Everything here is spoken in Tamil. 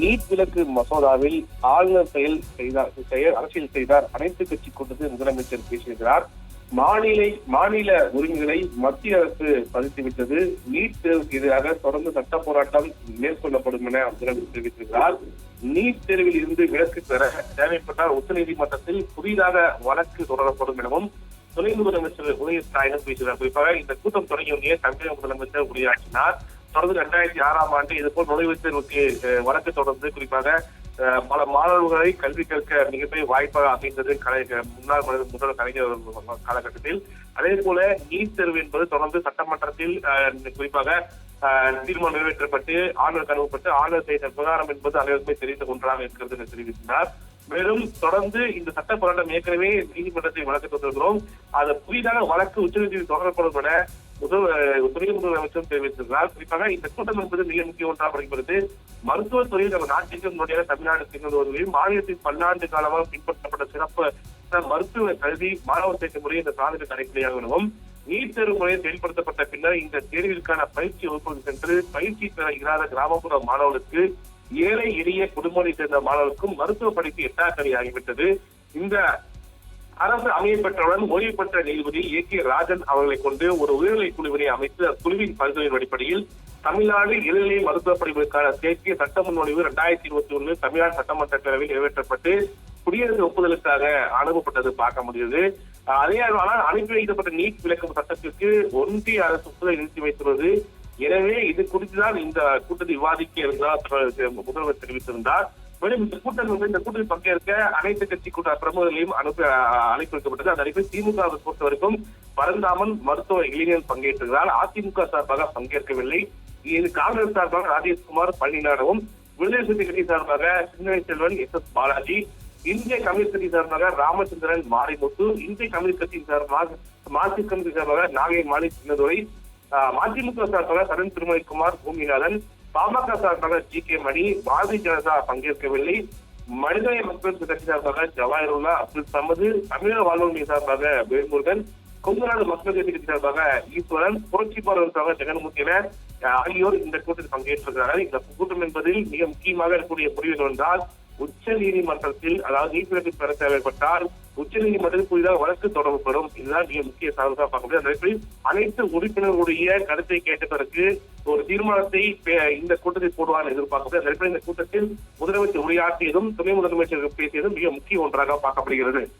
நீட் விலக்கு மசோதாவில் ஆளுநர் செயல் செய்தார் செயல் அரசியல் செய்தார் அனைத்து கட்சி கூட்டத்தில் முதலமைச்சர் பேசியிருக்கிறார். மாநில மாநில உரிமைகளை மத்திய அரசு பதித்துவிட்டது நீட் தேர்வுக்கு எதிராக தொடர்ந்து சட்ட போராட்டம் மேற்கொள்ளப்படும் என முதலமைச்சர் தெரிவித்திருக்கிறார். நீட் தேர்வில் இருந்து விலக்கு பெற தேவைப்பட்டால் உச்சநீதிமன்றத்தில் புதிதாக வழக்கு தொடரப்படும் எனவும் துணை முதலமைச்சர் உதய ஸ்டாலினும் குறிப்பாக இந்த கூட்டம் தொடங்கிய தமிழக முதலமைச்சர் உரையாற்றினார். தொடர்ந்து ரெண்டாயிரத்தி ஆறாம் ஆண்டு இதுபோல் நுழைவுத் தேர்வுக்கு வழக்கு தொடர்ந்து குறிப்பாக அஹ், பல மாணவர்களை கல்வி கற்க மிகப்பெரிய வாய்ப்பாக அமைந்தது கலை முன்னாள் முதல் கலைஞர் காலகட்டத்தில். அதே போல நீட் தேர்வு என்பது தொடர்ந்து சட்டமன்றத்தில் அஹ், குறிப்பாக தீர்மானம் நிறைவேற்றப்பட்டு ஆளுநர் அனுப்பப்பட்டு ஆளுநர் செய்த விவகாரம் என்பது அனைவருக்குமே தெரிந்த ஒன்றாக இருக்கிறது என்று தெரிவித்தார் மேலும் தொடர்ந்து இந்த சட்ட போராட்டம் ஏற்கனவே நீதிமன்றத்தை வழக்கு தொடர்கிறோம் அது புதிதாக வழக்கு உச்சநீதிமன்றம் தொடரப்படும் என முதல் துணை முதலமைச்சர் தெரிவித்திருக்கிறார். குறிப்பாக இந்த கூட்டம் என்பது மிக முக்கிய ஒன்றாக வருகிறது மருத்துவத்துறையில் நம்ம நாட்டிற்கு முன்னோடியாக தமிழ்நாடு திகழ்வதையும் மாநிலத்தின் பன்னாண்டு காலமாக பின்பற்றப்பட்ட சிறப்பு மருத்துவ கல்வி மாணவர் சேர்க்கை முறை இந்த சாதனை கடைபிடியாக எனவும் நீட் தேர்வு முறையை செயல்படுத்தப்பட்ட பின்னர் இந்த தேர்விற்கான பயிற்சி வகுப்புகள் சென்று பயிற்சி பெற இயலாத கிராமப்புற மாணவர்களுக்கு ஏழை எளிய குடும்பத்தை சேர்ந்த மாணவர்களுக்கும் மருத்துவ படிப்பு எட்டாக்கடி ஆகிவிட்டது. இந்த அரசு அமையப்பெற்றவுடன் ஓய்வு பெற்ற நீதிபதி ஏ கே ராஜன் அவர்களை கொண்டு ஒரு உயர்நிலை குழுவினை அமைத்து அக்குழுவின் பரிந்துரையின் அடிப்படையில் தமிழ்நாடு இளநிலை மருத்துவ படிப்புக்கான தேசிய சட்ட முன்வடிவு இரண்டாயிரத்தி இருபத்தி ஒண்ணு தமிழ்நாடு சட்டமன்ற பேரவையில் நிறைவேற்றப்பட்டு குடியரசு ஒப்புதலுக்காக அனுப்பப்பட்டது பார்க்க முடியுது அதே ஆனால் அனுப்பி வைக்கப்பட்ட நீட் விளக்கம் சட்டத்திற்கு ஒன்றிய அரசு ஒப்புதலை நிறுத்தி வைத்துள்ளது. எனவே இது குறித்துதான் இந்த கூட்டத்தை விவாதிக்க இருந்ததாக முதல்வர் தெரிவித்திருந்தார். மேலும் இந்த கூட்டம் வந்து இந்த கூட்டத்தில் பங்கேற்க அனைத்து கட்சி கூட்ட பிரமுகர்களையும் அனுப்பி அழைப்பு வைக்கப்பட்டது அந்த அழைப்பில் திமுக பொறுத்த வரைக்கும் பரந்தாமன் மருத்துவ இளைஞர் பங்கேற்றிருக்கிறார். அதிமுக சார்பாக பங்கேற்கவில்லை. இது காங்கிரஸ் சார்பாக ராஜேஷ்குமார் பழனிநாடவும் விடுதலை சிறுத்தை கட்சி சார்பாக சின்ன செல்வன் எஸ் எஸ் பாலாஜி இந்திய கம்யூனிஸ்ட் கட்சி சார்பாக ராமச்சந்திரன் மாரிமுத்து இந்திய கம்யூனிஸ்ட் கட்சி சார்பாக மார்க்சிஸ்ட் கம்யூனிஸ்ட் சார்பாக நாகை மாலி சின்னதுரை மதிமுக சார்பாக சரண் திருமலைக்குமார் பூமிநாதன் பாமக சார்பாக ஜி கே மணி பாரதிய ஜனதா பங்கேற்கவில்லை. மனிதநேய மக்கள் கட்சி சார்பாக ஜவாஹருல்லா அப்துல் சமது தமிழக வாழ்வுரிமை சார்பாக வேல்முருகன் கொங்குநாடு மக்கள் கட்சி கட்சி சார்பாக ஈஸ்வரன் புரட்சி பாரதம் சார்பாக ஜெகன்மூர்த்தி என ஆகியோர் இந்த கூட்டத்தில் பங்கேற்றிருக்கிறார்கள். இந்த கூட்டம் என்பதில் மிக முக்கியமாக இருக்கக்கூடிய முடிவு என்றால் உச்ச நீதிமன்றத்தில் அதாவது நீதிமன்றத்தில் பெற தேவைப்பட்டால் உச்சநீதிமன்றத்தில் புதிதாக வழக்கு தொடரப்படும். இதுதான் மிக முக்கிய சாதனமாக பார்க்க முடியும். அனைத்து உறுப்பினர்களுடைய கருத்தை கேட்ட பிறகு ஒரு தீர்மானத்தை பே- இந்த கூட்டத்தில் போடுவார் எதிர்பார்க்கப்படுது இந்த கூட்டத்தில் முதலமைச்சர் உரையாற்றியதும் துணை முதலமைச்சர் பேசியதும் மிக முக்கிய ஒன்றாக பார்க்கப்படுகிறது.